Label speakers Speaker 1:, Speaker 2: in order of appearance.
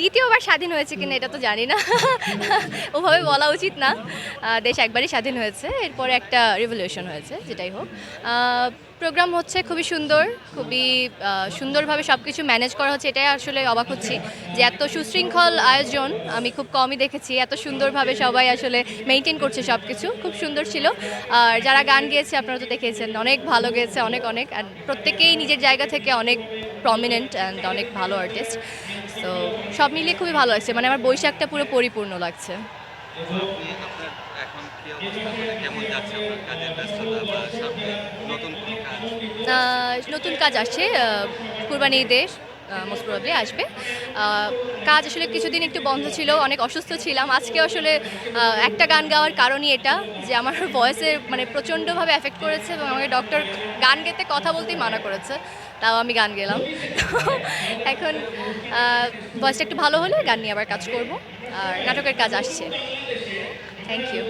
Speaker 1: দ্বিতীয়বার স্বাধীন হয়েছে কিনা এটা তো জানি না। ওভাবে বলা উচিত না। দেশ একবারই স্বাধীন হয়েছে, এরপরে একটা রিভলিউশন হয়েছে, যেটাই হোক। প্রোগ্রাম হচ্ছে খুবই সুন্দর, খুবই সুন্দরভাবে সব কিছু ম্যানেজ করা হচ্ছে, এটাই আসলে অবাক হচ্ছি যে এত সুশৃঙ্খল আয়োজন আমি খুব কমই দেখেছি, এত সুন্দরভাবে সবাই আসলে মেনটেন করছে সব কিছু খুব সুন্দর ছিল। আর যারা গান গেয়েছে, আপনারা তো দেখেছেন, অনেক ভালো গেয়েছে, অনেক অনেক অ্যান্ড প্রত্যেকেই নিজের জায়গা থেকে অনেক প্রমিনেন্ট অ্যান্ড অনেক ভালো আর্টিস্ট তো সব মিলিয়ে খুবই ভালো লাগছে। মানে আমার বৈশাখটা পুরো পরিপূর্ণ লাগছে।
Speaker 2: নতুন কাজ
Speaker 1: আসছে। কুরবানি ঈদে মোস্ট প্রবাবলি আসবে। কাজ আসলে কিছুদিন একটু বন্ধ ছিল, অনেক অসুস্থ ছিলাম। আজকে আসলে একটা গান গাওয়ার কারণই এটা, যে আমার ভয়েসের মানে প্রচণ্ডভাবে এফেক্ট করেছে এবং আমাকে ডক্টর গান গেতে কথা বলতেই মানা করেছে, তাও আমি গান গেলাম। এখন ভয়েসটা একটু ভালো হলে গান নিয়ে আবার কাজ করব, আর নাটকের কাজ আসছে। Thank you